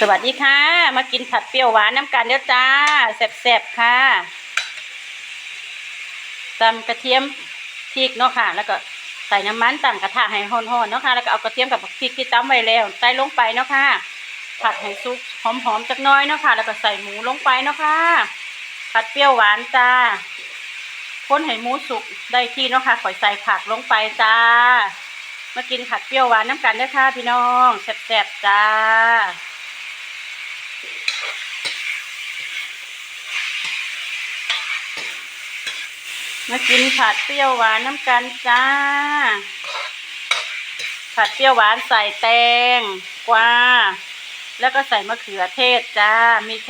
สวัสดีค่ะ มากินผัดเปรี้ยวหวานน้ำกันเด้อจ้าแซ่บๆค่ะตำกระเทียมพริกเนาะค่ะ แล้วก็ใส่น้ำมันตั้งกระทะให้ร้อนๆเนาะค่ะ แล้วก็เอากระเทียมกับพริกที่ตำไว้แล้วใส่ลงไปเนาะค่ะ ผัดให้สุกหอมๆจักน้อยเนาะค่ะ แล้วก็ใส่หมูลงไปเนาะค่ะ ผัดเปรี้ยวหวานจ้าคนให้หมูสุกได้ที่เนาะค่ะข่อยใส่ผักลงไปจ้า มากินผัดเปรี้ยวหวานน้ำกันด้อค่ะพี่น้องแซ่บๆจ้ามากินผัดเปรี้ยวหวานน้ำกันจ้า ผัดเปรี้ยวหวานใส่แตงกวาแล้วก็ใส่มะเขือเทศจ้า มีเท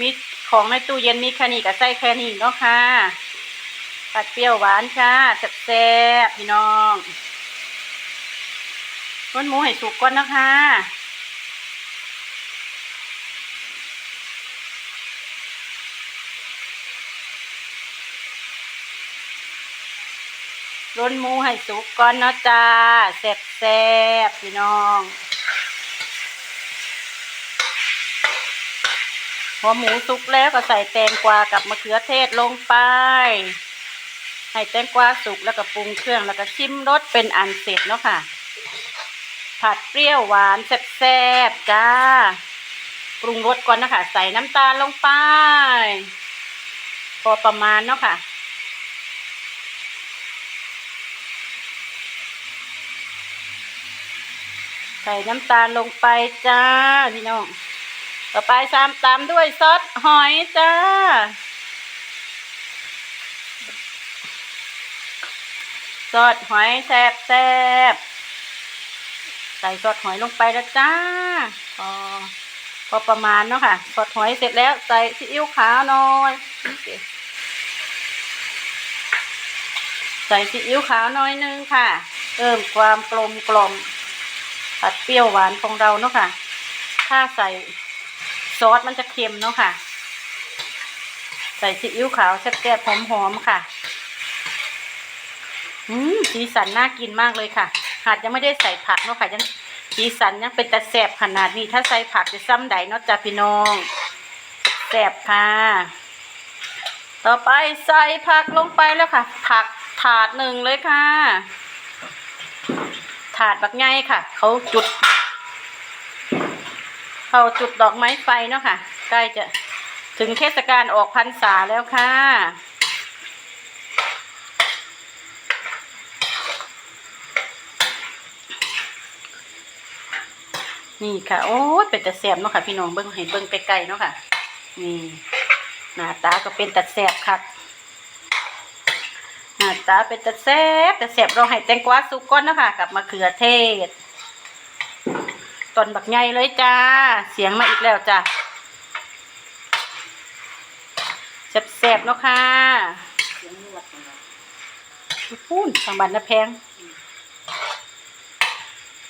มีของในตู้เย็นมีแค่นี้กับใส่แค่นี้เนาะค่ะ ผัดเปรี้ยวหวานค่ะแซ่บๆพี่น้อง ต้นหมูให้สุกก่อนนะคะล้นหมูให้สุกก่อนเนาะจ้าแซ่บแซ่บพี่น้องหัวหมูสุกแล้วก็ใส่แตงกวากับมะเขือเทศลงไป ให้แตงกวาสุกแล้วก็ปรุงเครื่องแล้วก็ชิมรสเป็นอันเสร็จเนาะค่ะ ผัดเปรี้ยวหวานแซ่บๆจ้า ปรุงรสก่อนนะคะ ใส่น้ำตาลลงไป พอประมาณเนาะค่ะ ใส่น้ำตาลลงไปจ้า พี่น้อง ต่อไปตามตามด้วยซอสหอยจ้าซอสหอยแซ่บแซ่บ ใส่ซอสหอยลงไปแล้วจ้าพอพอประมาณเนาะค่ะซอสหอยเสร็จแล้วใส่ซีอิ๊วขาวหน่อยใส่ซีอิ๊วขาวน่อยนึงค่ะเพิ่มความกลมกลมผัดเปรี้ยวหวานของเราเนาะค่ะ ถ้าใส่ซอสมันจะเค็มเนาะค่ะ ใส่ซีอิ๊วขาวแซ่บๆหอมๆค่ะ อืมสีสันน่ากินมากเลยค่ะ หากยังไม่ได้ใส่ผักเนาะค่ะยังสีสันยังเป็นแต่แซ่บขนาดนี้ ถ้าใส่ผักจะซ้ำใดเนาะจ้ะพี่น้องแซ่บค่ะ ต่อไปใส่ผักลงไปแล้วค่ะ ผักถาดหนึ่งเลยค่ะ ถาดบักไงค่ะ เขาจุดเขาจุดดอกไม้ไฟเนาะค่ะ ใกล้จะถึงเทศกาลออกพรรษาแล้วค่ะ นี่ค่ะ โอ้เป็นตะแสบเนาะค่ะ พี่น้องเบิ้งให้เบิ้งไกลๆเนาะค่ะ นี่หน้าตาก็เป็นตะแสบครับหน้าตาเป็นตะแสบตะแสบเราให้แตงกวาสุกก้อนเนาะค่ะ กับมะเขือเทศต้นบักใหญ่เลยจ้า เสียงมาอีกแล้วจ้าแสบๆเนาะค่ะพูนทางบันนะแพง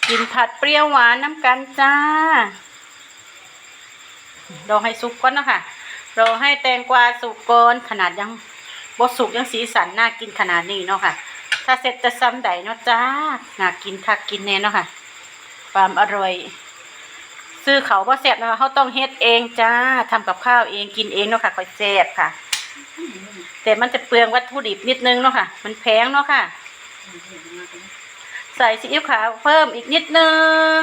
กินผัดเปรี้ยวหวานน้ำกันจ้าราให้สุกก่อนเนาะคะราให้แตงกวาสุกก่อนขนาดยังบดสุกยังสีสันน่ากินขนาดนี้เนาะค่ะ ถ้าเสร็จจะซ้ำใดเนาะจ้า น่ากินทักกินแน่เนาะค่ะ ความอร่อย ซื้อเขาบ่แซ่บนะคะเขาต้องเฮ็ดเองจ้าทำกับข้าวเองกินเองเนาะค่ะค่อยแซ่บค่ะ แต่มันจะเปลืองวัตถุดิบนิดนึงเนาะค่ะ มันแพงเนาะค่ะ ใส่ซีอิ๊วขาวเพิ่มอีกนิดนึง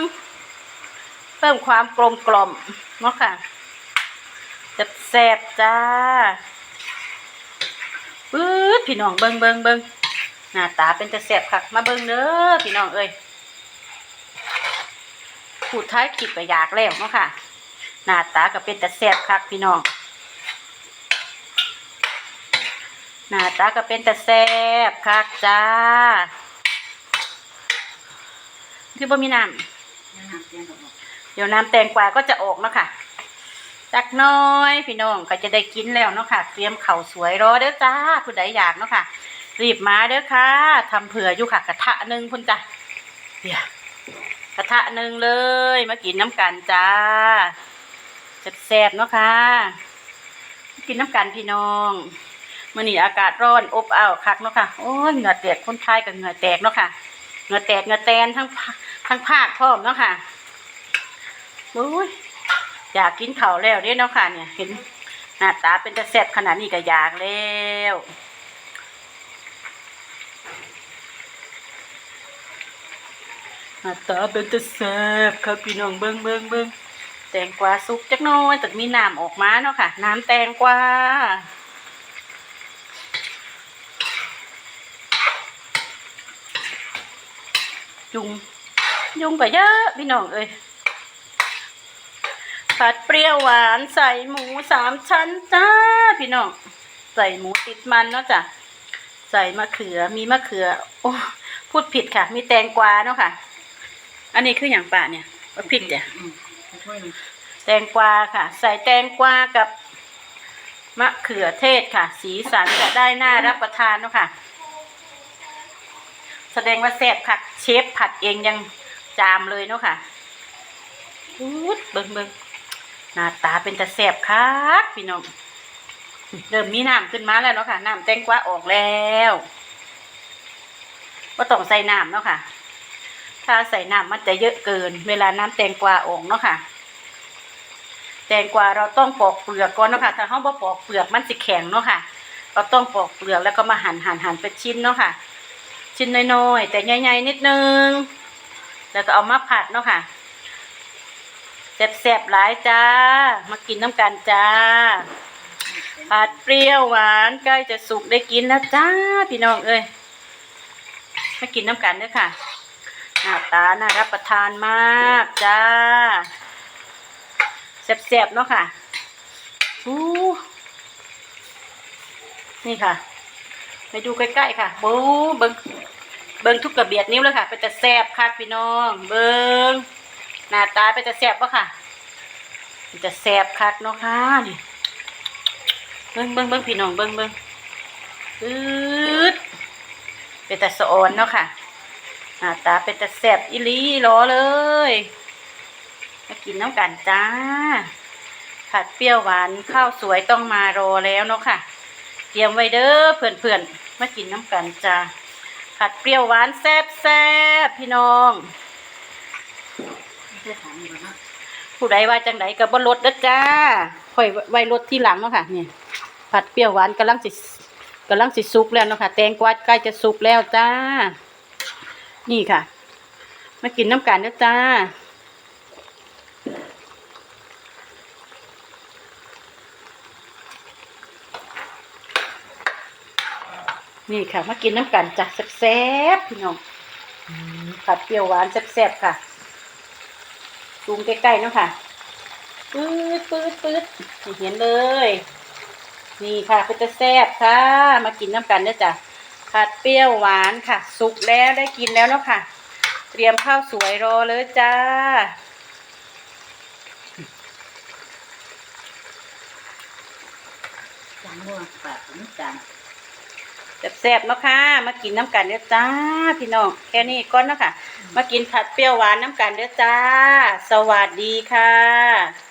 เพิ่มความกลมกล่อมเนาะค่ะจะแซ่บจ้าปื๊ดพี่น้องเบิงเบิงเบิงหน้าตาเป็นจะแซ่บค่ะมาเบิงเด้อพี่น้องเอ้ยพูดท้ายคลิปอยากแล้วเนาะค่ะ หน้าตาก็เป็นแต่แซ่บคักพี่น้องหน้าตาก็เป็นแต่แซ่บคักจ้า คือบ่มีน้ำเดี๋ยวน้ำแตงกวาก็จะออกเนาะค่ะจักหน้อยพี่น้องก็จะได้กินแล้วเนาะค่ะ เตรียมเข่าวสวยรอเด้อจ้าผู้ใดอยากเนาะค่ะ รีบมาเด้อค่ะทำเผื่ออยู่ค่ะ กระทะหนึ่งพุ่นจ้ะเดี๋ยวกระทะหนึ่งเลยมากินน้ำกันจ้าแซ่บๆเนาะค่ะ กินน้ำกันพี่น้องมื่อนี้อากาศร้อนอบอ้าวคักเนาะค่ะโอ้ยเหงื่อแตกคนไทยกับเหงื่อแตกเนาะค่ะ เงื่อแตกเงื่อแตนทั้งทั้งภาคพร้อมเนาะค่ะโอ้ยอยากกินข้าแล้วเด้เนาะค่ะ เนี่ย เห็นหน้าตาเป็นตะแซ่บขนาดนี้ก็อยากแล้วหน้าตาเป็นตะแซ่บครับพี่น้องเบิ้งเบิ้งเบิ้งแตงกวาสุกจักน้อยแต่มีน้ำออกมาเนาะค่ะ น้ำแตงกวา จุง ยุงก็เยอะพี่น้องเอ้ยผัดเปรี้ยวหวานใส่หมูสามชั้นจ้าพี่น้องใส่หมูติดมันเนาะจ้ะใส่มะเขือมีมะเขือ โอ้พูดผิดค่ะ มีแตงกวาเนาะค่ะ อันนี้คืออย่างป่าเนี่ยว่าผิดเนี่ยอืมช่วยหน่อยแตงกวาค่ะ ใส่แตงกวากับมะเขือเทศค่ะ สีสันจะได้น่ารับประทานเนาะค่ะ แสดงว่าแซ่บค่ะเชฟผัดเองยังจามเลยเนาะค่ะอุ๊ดเบิ่งเบิ่งหน้าตาเป็นแตะแซ่บคักพี่น้องเริ่มมีน้ำขึ้นมาแล้วเนาะค่ะน้ำแตงกวาออกแล้วก็ต้องใส่น้ำเนาะค่ะ ถ้าใส่น้ำมันจะเยอะเกิน เวลาน้ำแตงกวาออกเนาะค่ะ แตงกวาเราต้องปอกเปลือกก่อนเนาะค่ะ ถ้าเราบ่ปอกเปลือกมันสิแข็งเนาะค่ะ เราต้องปอกเปลือกแล้วก็มาหั่นหั่นหั่นเป็นชิ้นเนาะค่ะ ชิ้นน้อยๆ แต่ใหญ่ๆนิดนึง แล้วก็เอามาผัดเนาะค่ะแซ่บๆหลายจ้า มากินน้ำกันจ้าผัดเปรี้ยวหวานใกล้จะสุกได้กินแล้วจ้า พี่น้องเอ้ยมากินน้ำกันเด้อค่ะหน้าตาน่ารับประทานมากจ้าแซ่บๆเนาะค่ะอู้นี่ค่ะ ไปดูใกล้ๆค่ะบูเบิงเบิงทุกกระเบียดนิ้วเลยค่ะเป็นแต่แซบค่ะพี่น้อง เบิงหน้าตาเป็นแต่แซบปะค่ะเป็นแต่แซบคักเนาะค่ะนี่เบิ้งเบิ้งเบิ้งพี่น้องเบิ้งเบิ้งอืดเป็นแต่สะออนเนาะค่ะหน้าตาเป็นแต่แซบอีหลีรอเลยมากินน้ำกันจ้าผัดเปรี้ยวหวานข้าวสวยต้องมารอแล้วเนาะค่ะ เตรียมไว้เด้อเพื่อนๆมากินน้ำกันจ้าผัดเปรี้ยวหวานแซ่บแซ่บพี่น้องผู้ใดว่าจังไดกับ่ลดเด้อจ้าค่อยไว้ลดที่หลังเนาะค่ะนี่ผัดเปรี้ยวหวานกำลังสิกำลังสิสุกแล้วเนาะค่ะแตงกวาใกล้จะสุกแล้วจ้า นี่ค่ะ มากินน้ำกันเด้อจ้า นี่ค่ะมากินน้ำกันจ้ะแซ่บๆพี่น้องผัดเปรี้ยวหวานแซ่บๆค่ะซูมใกล้ๆเนาะค่ะปื๊ดปื๊ดปื๊ดเห็นเลย นี่ค่ะเป็นจะแซ่บค่ะ มากินน้ำกันเด้อจ้ะผัดเปรี้ยวหวานค่ะ สุกแล้วได้กินแล้วเนาะค่ะ เตรียมข้าวสวยรอเลยจ้าจานด้วยปากน้จาน แซ่บๆเนาะค่ะ มากินน้ำกันเด้อจ้า พี่น้องแค่นี้ก้อนเนาะค่ะ มากินผัดเปรี้ยวหวานน้ำกันเด้อจ้า สวัสดีค่ะ